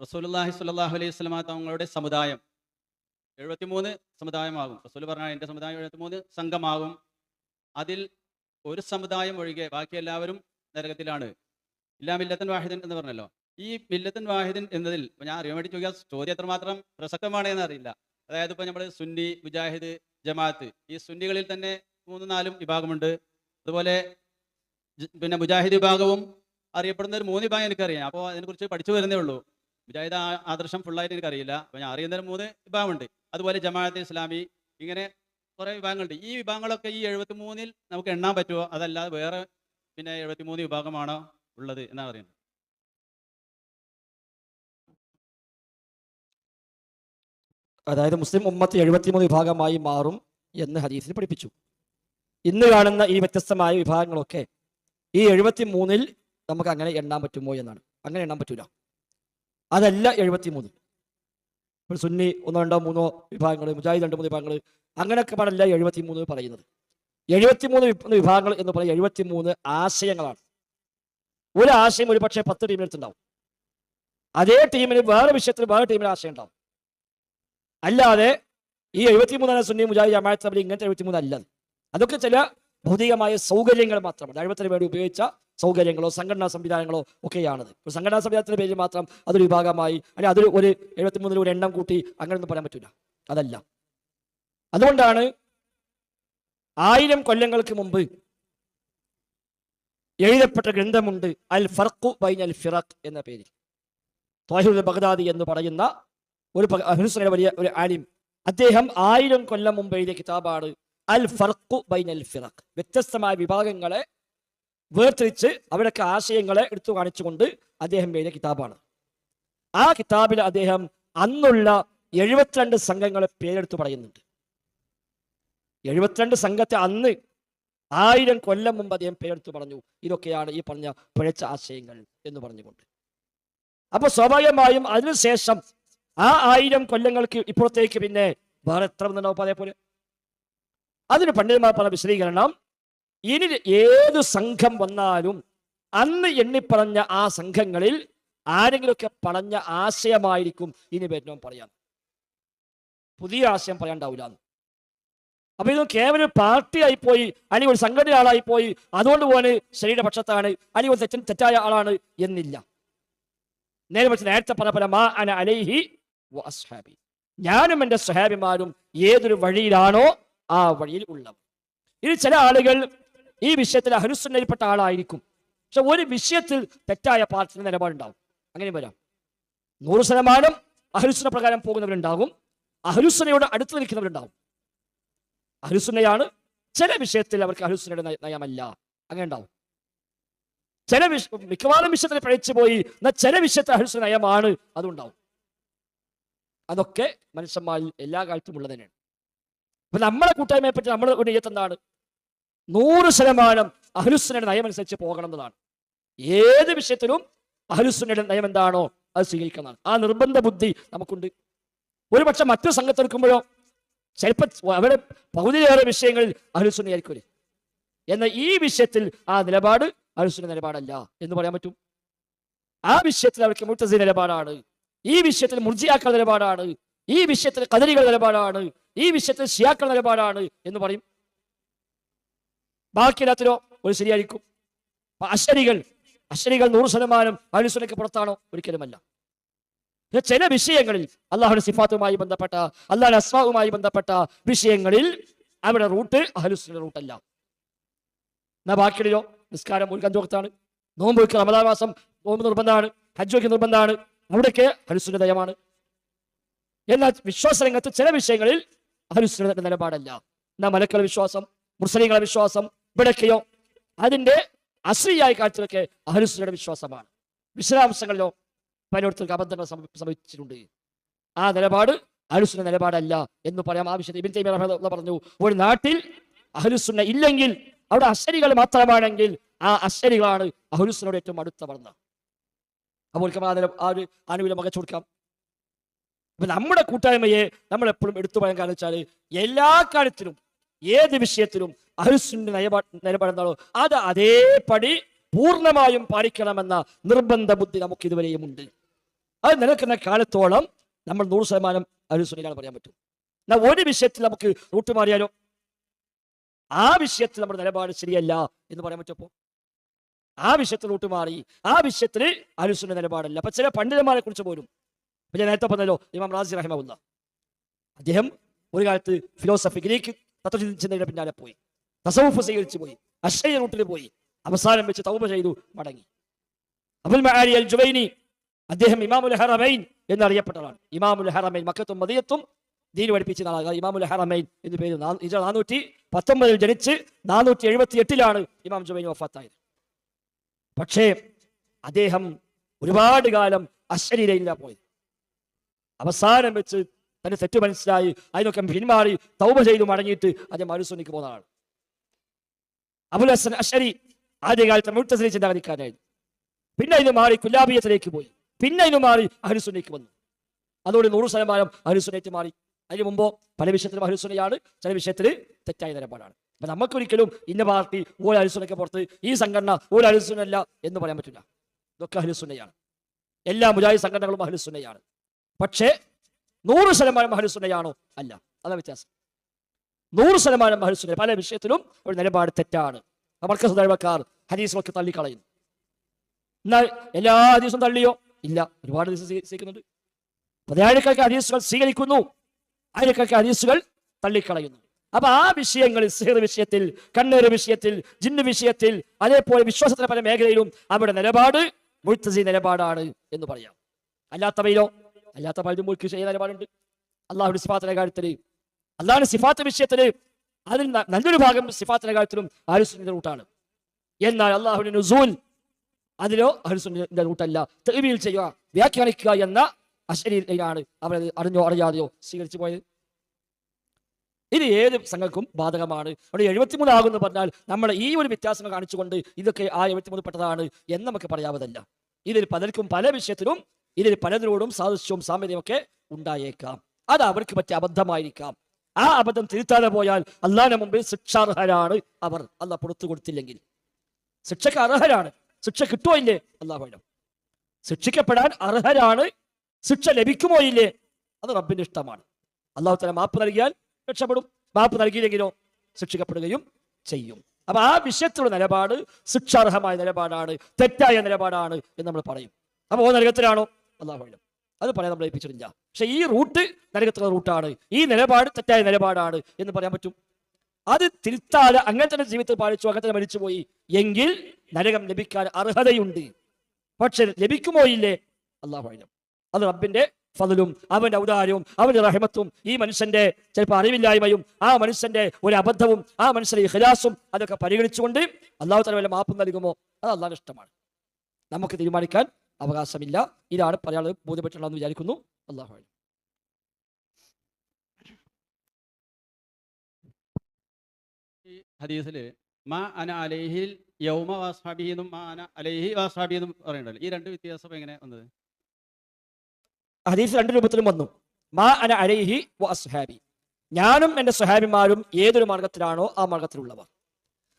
റസൂലുള്ളാഹി സ്വല്ലല്ലാഹു അലൈഹി സ്വലാ തങ്ങളുടെ സമുദായം എഴുപത്തിമൂന്ന് സമുദായമാകും. റസൂൽ പറഞ്ഞാൽ എന്റെ സമുദായം എഴുപത്തിമൂന്ന് സംഘമാകും. അതിൽ ഒരു സമുദായം ഒഴികെ ബാക്കി എല്ലാവരും നരകത്തിലാണ്. ഇല്ലാ മില്ലത്തൻ വാഹിദൻ എന്ന് പറഞ്ഞല്ലോ. ഈ മില്ലത്തൻ വാഹിദൻ എന്നതിൽ ഞാൻ അറിയാൻ വേണ്ടി ചോദിക്കുക ചോദ്യം എത്രമാത്രം പ്രസക്തമാണ് എന്ന് അറിയില്ല അതായത് ഇപ്പോൾ നമ്മൾ സുന്നി മുജാഹിദ് ജമാഅത്ത് ഈ സുന്നികളിൽ തന്നെ മൂന്നും നാലും വിഭാഗമുണ്ട്. അതുപോലെ പിന്നെ മുജാഹിദ് വിഭാഗവും അറിയപ്പെടുന്ന ഒരു മൂന്ന് വിഭാഗം എനിക്കറിയാം. അപ്പോൾ അതിനെക്കുറിച്ച് പഠിച്ചു വരുന്നേ ഉള്ളൂ. മുജാഹിദ് ആദർശം ഫുള്ളായിട്ട് എനിക്കറിയില്ല. അപ്പം ഞാൻ അറിയുന്നതിന് മൂന്ന് വിഭാഗമുണ്ട്. അതുപോലെ ജമാഅത്ത് ഇസ്ലാമി ഇങ്ങനെ കുറേ വിഭാഗങ്ങളുണ്ട്. ഈ വിഭാഗങ്ങളൊക്കെ ഈ എഴുപത്തി മൂന്നിൽ നമുക്ക് എണ്ണാൻ പറ്റുമോ? അതല്ലാതെ വേറെ പിന്നെ എഴുപത്തി മൂന്ന് വിഭാഗമാണോ ഉള്ളത് എന്നാണ് അറിയുന്നത് അതായത് മുസ്ലിം ഉമ്മത്ത് എഴുപത്തിമൂന്ന് വിഭാഗമായി മാറും എന്ന് ഹദീസിൽ പഠിപ്പിച്ചു. ഇന്ന് കാണുന്ന ഈ വ്യത്യസ്തമായ വിഭാഗങ്ങളൊക്കെ ഈ എഴുപത്തി മൂന്നിൽ നമുക്ക് അങ്ങനെ എണ്ണാൻ പറ്റുമോ എന്നാണ്. അങ്ങനെ എണ്ണാൻ പറ്റൂല. അതല്ല എഴുപത്തിമൂന്ന് ഇപ്പോൾ സുന്നി ഒന്നോ രണ്ടോ മൂന്നോ വിഭാഗങ്ങൾ മുജാഹിദ് രണ്ട് മൂന്ന് വിഭാഗങ്ങൾ അങ്ങനെയൊക്കെ പാടല്ല എഴുപത്തിമൂന്ന് പറയുന്നത്. എഴുപത്തിമൂന്ന് മൂന്ന് വിഭാഗങ്ങൾ എന്ന് പറയുന്നത് എഴുപത്തിമൂന്ന് ആശയങ്ങളാണ്. ഒരു ആശയം ഒരു പക്ഷേ പത്ത് ടീമിനടുത്തുണ്ടാവും അതേ ടീമിന് വേറെ വിഷയത്തിൽ വേറെ ടീമിന് ആശയം ഉണ്ടാവും. അല്ലാതെ ഈ എഴുപത്തിമൂന്നാണ് സുന്നി മുജാഹിദ് ജമാഅത്ത് തമ്മിൽ ഇങ്ങനത്തെ എഴുപത്തിമൂന്ന് അല്ലത് അതൊക്കെ ചില ഭൗതികമായ സൗകര്യങ്ങൾ മാത്രമാണ് അഴിമത്തിന് വേണ്ടി ഉപയോഗിച്ച സൗകര്യങ്ങളോ സംഘടനാ സംവിധാനങ്ങളോ ഒക്കെയാണത്. ഒരു സംഘടനാ സംവിധാനത്തിന്റെ പേരിൽ മാത്രം അതൊരു വിഭാഗമായി അല്ലെങ്കിൽ അതൊരു ഒരു എഴുപത്തിമൂന്നിൽ ഒരു എണ്ണം കൂട്ടി അങ്ങനെയൊന്നും പറയാൻ പറ്റില്ല അതല്ല. അതുകൊണ്ടാണ് ആയിരം കൊല്ലങ്ങൾക്ക് മുമ്പ് എഴുതപ്പെട്ട ഗ്രന്ഥമുണ്ട് അൽ ഫർഖു ബൈൻ അൽ ഫിറഖ് എന്ന പേരിൽ. ത്വാഹിദുൽ ബഗ്ദാദി എന്ന് പറയുന്ന ഒരു അഹ്ലുസുന്നയുടെ വലിയ ഒരു ആലിം. അദ്ദേഹം ആയിരം കൊല്ലം മുമ്പ് എഴുതിയ കിതാബാണ് അൽ ഫർഖു ബൈനൽ ഫിറഖ്. വ്യത്യസ്തമായ വിഭാഗങ്ങളെ വേർതിരിച്ച് അവരൊക്കെ ആശയങ്ങളെ എടുത്തു കാണിച്ചുകൊണ്ട് അദ്ദേഹം എഴുതിയ കിതാബാണ്. ആ കിതാബിൽ അദ്ദേഹം അന്നുള്ള എഴുപത്തിരണ്ട് സംഘങ്ങളെ പേരെടുത്തു പറയുന്നുണ്ട്. എഴുപത്തിരണ്ട് സംഘത്തെ അന്ന് ആയിരം കൊല്ലം മുമ്പ് അദ്ദേഹം പേരെടുത്തു പറഞ്ഞു. ഇതൊക്കെയാണ് ഈ പറഞ്ഞ പിഴച്ച ആശയങ്ങൾ എന്ന് പറഞ്ഞുകൊണ്ട്. അപ്പൊ സ്വാഭാവികമായും അതിനുശേഷം ആ ആയിരം കൊല്ലങ്ങൾക്ക് ഇപ്പുറത്തേക്ക് പിന്നെ വേറെ എത്ര വന്നിട്ടുണ്ടാവും അതേപോലെ? അതിന് പണ്ഡിതന്മാർ പറഞ്ഞ വിശദീകരണം ഇനി ഏത് സംഘം വന്നാലും അന്ന് എണ്ണിപ്പറഞ്ഞ ആ സംഘങ്ങളിൽ ആരെങ്കിലുമൊക്കെ പറഞ്ഞ ആശയമായിരിക്കും ഇനി വരുന്നവൻ പറയാൻ പുതിയ ആശയം പറയാണ്ടാവില്ല അപ്പൊ ഇത് കേവലം പാർട്ടിയായി പാർട്ടി ആയിപ്പോയി അല്ലെങ്കിൽ ഒരു സംഘടന ആളായി പോയി അതുകൊണ്ട് പോലെ ശരീര പക്ഷത്താണ് അല്ലെങ്കിൽ ഒരു തെറ്റൻ തെറ്റായ ആളാണ് എന്നില്ല. നേരെ പക്ഷെ നേരത്തെ പറഞ്ഞ പോലെ മാ അന അലൈഹി ഞാനും എന്റെ സഹാബിമാരും ഏതൊരു വഴിയിലാണോ ആ വഴിയിൽ ഉള്ളവർ ഇനി ചില ആളുകൾ ഈ വിഷയത്തിൽ അഹനുസന്നയിൽപ്പെട്ട ആളായിരിക്കും. പക്ഷെ ഒരു വിഷയത്തിൽ തെറ്റായ പാർട്ടിയുടെ നിലപാടുണ്ടാവും. അങ്ങനെ വരാം. നൂറ് ശതമാനം അഹലുസുന പ്രകാരം പോകുന്നവരുണ്ടാകും. അഹലുസുനയോട് അടുത്ത് നിൽക്കുന്നവരുണ്ടാവും അഹലുസുന്നയാണ് ചില വിഷയത്തിൽ അവർക്ക് അഹലുസുനയുടെ നയ- നയമല്ല. അങ്ങനെ ഉണ്ടാവും. ചില വിഷ മിക്കവാറും വിഷയത്തിൽ പഴിച്ചു പോയി എന്നാൽ ചില വിഷയത്തിൽ അഹലുസുന നയമാണ് അതുണ്ടാവും. അതൊക്കെ മനുഷ്യന്മാരിൽ എല്ലാ കാലത്തും ഉള്ളത് തന്നെയാണ്. അപ്പൊ നമ്മളെ കൂട്ടായ്മയെ പറ്റി നമ്മൾ ഒരു എന്താണ്? നൂറ് ശതമാനം അഹലുസുനയുടെ നയം അനുസരിച്ച് പോകണം എന്നതാണ്. ഏത് വിഷയത്തിലും അഹലുസുനയുടെ നയം എന്താണോ അത് സ്വീകരിക്കുന്നതാണ്. ആ നിർബന്ധ ബുദ്ധി നമുക്കുണ്ട്. ഒരു പക്ഷെ മറ്റു സംഘത്തെടുക്കുമ്പോഴോ ചിലപ്പോൾ അവരുടെ പകുതിയേറെ വിഷയങ്ങളിൽ അഹലുസുന്നയായിരിക്കും എന്നാൽ ഈ വിഷയത്തിൽ ആ നിലപാട് അഹലുസുന്ന നിലപാടല്ല എന്ന് പറയാൻ പറ്റും. ആ വിഷയത്തിൽ അവർക്ക് മുത്തസി നിലപാടാണ്. ഈ വിഷയത്തിൽ മുർജിയാക്കൾ നിലപാടാണ്. ഈ വിഷയത്തിൽ കദരികൾ നിലപാടാണ്. ഈ വിഷയത്തിൽ ഷിയാക്കൾ നിലപാടാണ് എന്ന് പറയും. ബാക്കി എല്ലാത്തിനോ ഒരു ശരിയായിരിക്കും. അശ്വരികൾ അശ്വരികൾ നൂറ് ശതമാനം അനുസരണയ്ക്ക് പുറത്താണോ? ഒരിക്കലുമല്ല. ചില വിഷയങ്ങളിൽ അള്ളാഹുടെ സിഫാത്തുമായി ബന്ധപ്പെട്ട അള്ളാഹുടെ അസ്മാവുമായി ബന്ധപ്പെട്ട വിഷയങ്ങളിൽ അവരുടെ റൂട്ട് അഹലുസിന്റെ റൂട്ടല്ല. എന്നാ ബാക്കിയുടെയോ നിസ്കാരം ഒരു കഞ്ചോക്കത്താണ് നോമ്പ് വയ്ക്കുക റമദാൻ മാസം നോമ്പ് നിർബന്ധമാണ് ഹജ്ജ് വയ്ക്കുക നിർബന്ധമാണ്. അവിടെയൊക്കെ അഹലുസുന്റെ നയമാണ് എന്നാൽ വിശ്വാസ രംഗത്ത് ചില വിഷയങ്ങളിൽ അഹലുസുന്റെ നിലപാടല്ല. എന്നാ മലക്കള വിശ്വാസം മുസ്ലിങ്ങളെ വിശ്വാസം ഇവിടൊക്കെയോ? അതിന്റെ അശ്രീയായ കാഴ്ചയൊക്കെ അഹലുസുന്റെ വിശ്വാസമാണ്. വിശദാംശങ്ങളിലോ പലയിടത്തും അബദ്ധങ്ങൾ സംഭ- സംഭവിച്ചിട്ടുണ്ട്. ആ നിലപാട് അഹലുസുന്ന നിലപാടല്ല എന്ന് പറയാം. ആവശ്യത്തിൽ ഇബിൻ തൈമി പറഞ്ഞു ഒരു നാട്ടിൽ അഹലുസുന്ന ഇല്ലെങ്കിൽ അവിടെ അശ്വരികൾ മാത്രമാണെങ്കിൽ ആ അശ്വരികളാണ് അഹലുസുനോട് ഏറ്റവും അടുത്ത പറഞ്ഞ അപ്പോൾ ആ ഒരു ആനുകൂല്യം മകച്ചു കൊടുക്കാം. അപ്പൊ നമ്മുടെ കൂട്ടായ്മയെ നമ്മൾ എപ്പോഴും എടുത്തു പറയാൻ കാരണം വെച്ചാൽ എല്ലാ കാര്യത്തിലും ഏത് വിഷയത്തിലും അഹുസിന്റെ നിലപാട് നിലപാടെന്താണോ അത് അതേപടി പൂർണമായും പാലിക്കണമെന്ന നിർബന്ധ ബുദ്ധി നമുക്ക് ഇതുവരെയും ഉണ്ട്. അത് നിലനിൽക്കുന്ന കാലത്തോളം നമ്മൾ നൂറ് ശതമാനം അനുസരിക്കാൻ പറയാൻ പറ്റും. എന്നാൽ ഒരു വിഷയത്തിൽ നമുക്ക് റൂട്ട് മാറിയാലോ? ആ വിഷയത്തിൽ നമ്മുടെ നിലപാട് ശരിയല്ല എന്ന് പറയാൻ പറ്റുമ്പോ ആ വിഷയത്തിൽ റൂട്ട് മാറി ആ വിഷയത്തിൽ അനുസരണ നിലപാടല്ല. അപ്പൊ ചില പണ്ഡിതന്മാരെ കുറിച്ച് പോലും ഞാൻ നേരത്തെ പറഞ്ഞല്ലോ ഇമാം റാസി റഹിമുല്ല അദ്ദേഹം ഒരു കാലത്ത് ഫിലോസഫി ഗ്രീക്ക് തത്വചിന്തയുടെ പിന്നാലെ പോയി. തസവുഫ് സ്വീകരിച്ചു പോയി. അശ്രയ റൂട്ടിൽ പോയി. അവസാനം വെച്ച് തൗബ ചെയ്തു മടങ്ങി. അബുൽ മഹാരി അൽ ജുബൈനി അദ്ദേഹം ഇമാമുൽ ഹറമൈൻ എന്നറിയപ്പെട്ടതാണ്. ഇമാമുൽ ഹറമൈൻ മക്കത്തും മദിയത്തും ദീൻ പഠിപ്പിച്ച ആളാണ് ഇമാമുൽ ഹറമൈൻ എന്ന് പേര് നാനൂറ്റി പത്തൊമ്പതിൽ ജനിച്ച് നാനൂറ്റി എഴുപത്തി എട്ടിലാണ് ഇമാം ജുബൈനി വഫാത്തായത്. പക്ഷേ അദ്ദേഹം ഒരുപാട് കാലം അശ്വരീരയില്ല പോയത്. അവസാനം വെച്ച് തന്നെ തെറ്റ് മനസ്സിലായി. അതിനൊക്കെ പിന്മാറി തൗബ ചെയ്തു മടങ്ങിയിട്ട് അദ്ദേഹം മരുസുനിക്ക് പോകുന്നതാണ് അബുൽ ഹസൻ അഷരി ആദ്യകാലത്ത് മുത്തസലി ചിന്താഗതിക്കാരായിരുന്നു പിന്നെ ഇത് മാറി കുല്ലാബിയത്തിലേക്ക് പോയി. പിന്നെ ഇത് മാറി അഹരുസുനേക്ക് വന്നു. അതോടെ നൂറ് ശതമാനം അഹരുസുനേറ്റ് മാറി. അതിന് മുമ്പോ പല വിഷയത്തിലും അഹരുസുനയാണ് ചില വിഷയത്തിൽ തെറ്റായ നിലപാടാണ്. അപ്പൊ നമുക്കൊരിക്കലും ഇന്ന പാർട്ടി ഒരു അഹരുസുനയ്ക്ക് പുറത്ത് ഈ സംഘടന ഒരു അഹരുസുനല്ല എന്ന് പറയാൻ പറ്റില്ല. ഇതൊക്കെ അഹരുസുനയാണ് എല്ലാ മുജാഹിദ് സംഘടനകളും അഹരുസുനയാണ് പക്ഷേ നൂറ് ശതമാനം മഹലുസുനയാണോ അല്ല. അതാ വ്യത്യാസം. നൂറ് ശതമാനം മഹലുസുന പല വിഷയത്തിലും ഒരു നിലപാട് തെറ്റാണ്. മർക്കസ് ദൈവക്കാർ ഹദീസിലൊക്കെ തള്ളിക്കളയുന്നു. എന്നാൽ എല്ലാ ഹദീസും തള്ളിയോ? ഇല്ല. ഒരുപാട് ഹദീസ് സ്വീ- സ്വീകരിക്കുന്നുണ്ട്. പതിനായിരക്കണക്കിന് ഹദീസുകൾ സ്വീകരിക്കുന്നു. ആയിരക്കണക്കിന് ഹദീസുകൾ തള്ളിക്കളയുന്നു. അപ്പൊ ആ വിഷയങ്ങളിൽ സിഹർ വിഷയത്തിൽ കണ്ണേറ് വിഷയത്തിൽ ജിന്ന് വിഷയത്തിൽ അതേപോലെ വിശ്വാസത്തിന്റെ പല മേഖലയിലും അവരുടെ നിലപാട് മുഴുത്തസി നിലപാടാണ് എന്ന് പറയാം. അല്ലാത്തവയിലോ? അല്ലാത്ത പലരും മുഴുക്ക് ചെയ്യുന്ന നിലപാടുണ്ട് അള്ളാഹുയുടെ സിഫാത്തിന്റെ കാര്യത്തിൽ അള്ളാഹുടെ സിഫാത്ത് വിഷയത്തിൽ അതിൽ നല്ലൊരു ഭാഗം സിഫാത്തിന്റെ കാര്യത്തിലും ആലുസിന്റെ റൂട്ടാണ്. എന്നാൽ അള്ളാഹുവിന്റെ നുസൂൽ അതിലോ അഹുസുന്റെ റൂട്ടല്ല. തെളിവിൽ ചെയ്യുക വ്യാഖ്യാനിക്കുക എന്ന അശരീരയിലാണ് അവരത് അറിഞ്ഞോ അറിയാതെയോ സ്വീകരിച്ചു പോയത്. ഇത് ഏത് സംഘർക്കും ബാധകമാണ്? അവിടെ ആകുമെന്ന് പറഞ്ഞാൽ നമ്മൾ ഈ ഒരു വ്യത്യാസം കാണിച്ചുകൊണ്ട് ഇതൊക്കെ ആ എഴുപത്തിമൂന്ന് പെട്ടതാണ് എന്ന് നമുക്ക് പറയാവതല്ല ഇതിൽ പലർക്കും പല വിഷയത്തിലും ഇതിൽ പലതിനോടും സാദൃശ്യവും സാമ്യതയും ഒക്കെ ഉണ്ടായേക്കാം. അത് അവർക്ക് പറ്റിയ അബദ്ധമായിരിക്കാം. ആ അബദ്ധം തിരുത്താതെ പോയാൽ അള്ളാഹിന്റെ മുമ്പിൽ ശിക്ഷാർഹരാണ് അവർ. അല്ല പുറത്തു കൊടുത്തില്ലെങ്കിൽ. ശിക്ഷക്ക് അർഹരാണ്. ശിക്ഷ കിട്ടുമോ ഇല്ലേ? അള്ളാഹു ശിക്ഷിക്കപ്പെടാൻ അർഹരാണ്. ശിക്ഷ ലഭിക്കുമോ ഇല്ലേ? അത് റബ്ബിന്റെ ഇഷ്ടമാണ്. അള്ളാഹു തല മാപ്പ് നൽകിയാൽ രക്ഷപ്പെടും. മാപ്പ് നൽകിയില്ലെങ്കിലോ ശിക്ഷിക്കപ്പെടുകയും ചെയ്യും. അപ്പൊ ആ വിഷയത്തിലുള്ള നിലപാട് ശിക്ഷാർഹമായ നിലപാടാണ് തെറ്റായ നിലപാടാണ് എന്ന് നമ്മൾ പറയും. അപ്പൊ ഓ നരകത്തിലാണോ അള്ളാഹു വേണം അത് പറയാൻ നമ്മൾ ഏൽപ്പിച്ചിട്ടില്ല. പക്ഷെ ഈ റൂട്ട് നരകത്തുള്ള റൂട്ടാണ്. ഈ നിലപാട് തെറ്റായ നിലപാടാണ് എന്ന് പറയാൻ പറ്റും. അത് തിരുത്താൽ അങ്ങനെ തന്നെ ജീവിതത്തിൽ പാലിച്ചു അങ്ങനെ തന്നെ മരിച്ചുപോയി. എങ്കിൽ നരകം ലഭിക്കാൻ അർഹതയുണ്ട്. പക്ഷെ ലഭിക്കുമോ ഇല്ലേ? അള്ളാഹു അലം. അത് റബ്ബിന്റെ ഫതലും അവന്റെ ഔദാര്യവും അവന്റെ റഹമത്തും ഈ മനുഷ്യന്റെ ചിലപ്പോൾ അറിവില്ലായ്മയും ആ മനുഷ്യന്റെ ഒരു അബദ്ധവും ആ മനുഷ്യന്റെ ഇഖ്ലാസും അതൊക്കെ പരിഗണിച്ചുകൊണ്ട് അള്ളാഹു തല വല്ല മാപ്പ് നൽകുമോ? അത് അള്ളാഹിഷ്ടമാണ് നമുക്ക് തീരുമാനിക്കാൻ അവകാശമില്ല. ഇതാണ് പറയാനുള്ളത് ബോധ്യപ്പെട്ടുള്ളതെന്ന് വിചാരിക്കുന്നു. അള്ളാഹു ഈ ഹദീസിൽ മാ അന അലൈഹിൽ യൗമ വാസ്ഹാബി എന്നും മാ അന അലൈഹി വാസ്ഹാബി എന്നും പറയുന്നുണ്ടല്ലോ. ഈ രണ്ട് വ്യത്യാസം എങ്ങനെ വന്നത്? ഹദീസ് രണ്ട് രൂപത്തിലും വന്നു. മാ അന അലൈഹി വ അസ്ഹാബി ഞാനും എന്റെ സുഹാബിമാരും ഏതൊരു മാർഗത്തിലാണോ ആ മാർഗത്തിലുള്ളവർ.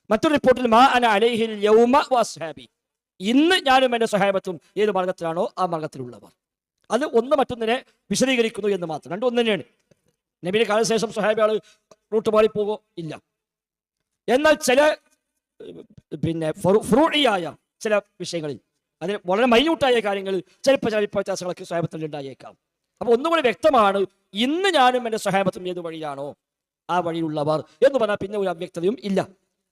മറ്റൊരു റിപ്പോർട്ടിൽ മാ അന അലൈഹിൽ യൗമ വ അസ്ഹാബി ഇന്ന് ഞാനും എന്റെ സ്വഹാബത്തും ഏത് മാർഗത്തിലാണോ ആ മാർഗത്തിലുള്ളവർ. അത് ഒന്ന് മറ്റൊന്നിനെ വിശദീകരിക്കുന്നു എന്ന് മാത്രം. രണ്ടും ഒന്ന് തന്നെയാണ്. നബിയുടെ കാലശേഷം സ്വഹാബികൾ റൂട്ട് മാറിപ്പോകോ ഇല്ല. എന്നാൽ ചില പിന്നെ ഫ്രൂഴിയായ ചില വിഷയങ്ങളിൽ അതിന് വളരെ മൈന്യൂട്ടായ കാര്യങ്ങളിൽ ചിലപ്പോൾ ചില വ്യത്യാസങ്ങളൊക്കെ സ്വഹാബത്തിൽ ഉണ്ടായേക്കാം. അപ്പൊ ഒന്നുകൂടി വ്യക്തമാണ് ഇന്ന് ഞാനും എന്റെ സ്വഹാബത്തും ഏത് വഴിയാണോ ആ വഴിയിലുള്ളവർ എന്ന് പറഞ്ഞാൽ പിന്നെ ഒരു അവ്യക്തതയും ഇല്ല.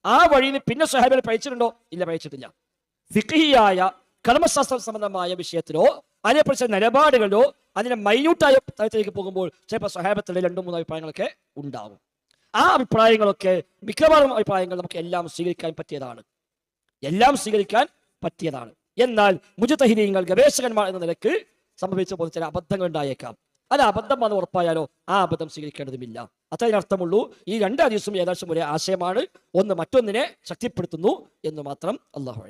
ആ വഴിയിൽ പിന്നെ സ്വഹാബികൾ പഴിച്ചിട്ടുണ്ടോ ഇല്ല പഴിച്ചിട്ടില്ല ഫിഖിയായ കർമ്മശാസ്ത്ര സംബന്ധമായ വിഷയത്തിലോ അതിനെക്കുറിച്ച് നിലപാടുകളിലോ അതിനെ മൈന്യൂട്ടായ തലത്തിലേക്ക് പോകുമ്പോൾ ചിലപ്പോൾ സ്വഹാബത്തിലെ രണ്ടു മൂന്ന് അഭിപ്രായങ്ങളൊക്കെ ഉണ്ടാവും. ആ അഭിപ്രായങ്ങളൊക്കെ മിക്കവാറും അഭിപ്രായങ്ങൾ നമുക്ക് എല്ലാം സ്വീകരിക്കാൻ പറ്റിയതാണ്. എല്ലാം സ്വീകരിക്കാൻ പറ്റിയതാണ്. എന്നാൽ മുജതഹിരീങ്ങൾ ഗവേഷകന്മാർ എന്ന നിലയ്ക്ക് സംഭവിച്ച പോലെ ചില അബദ്ധങ്ങൾ ഉണ്ടായേക്കാം. അത് അബദ്ധം വന്ന് ഉറപ്പായാലോ ആ അബദ്ധം സ്വീകരിക്കേണ്ടതുമില്ല. അർത്ഥമുള്ളൂ. ഈ രണ്ട് ദിവസം ഏകദേശം ഒരേ ആശയമാണ്. ഒന്ന് മറ്റൊന്നിനെ ശക്തിപ്പെടുത്തുന്നു എന്ന് മാത്രം അള്ളാഹു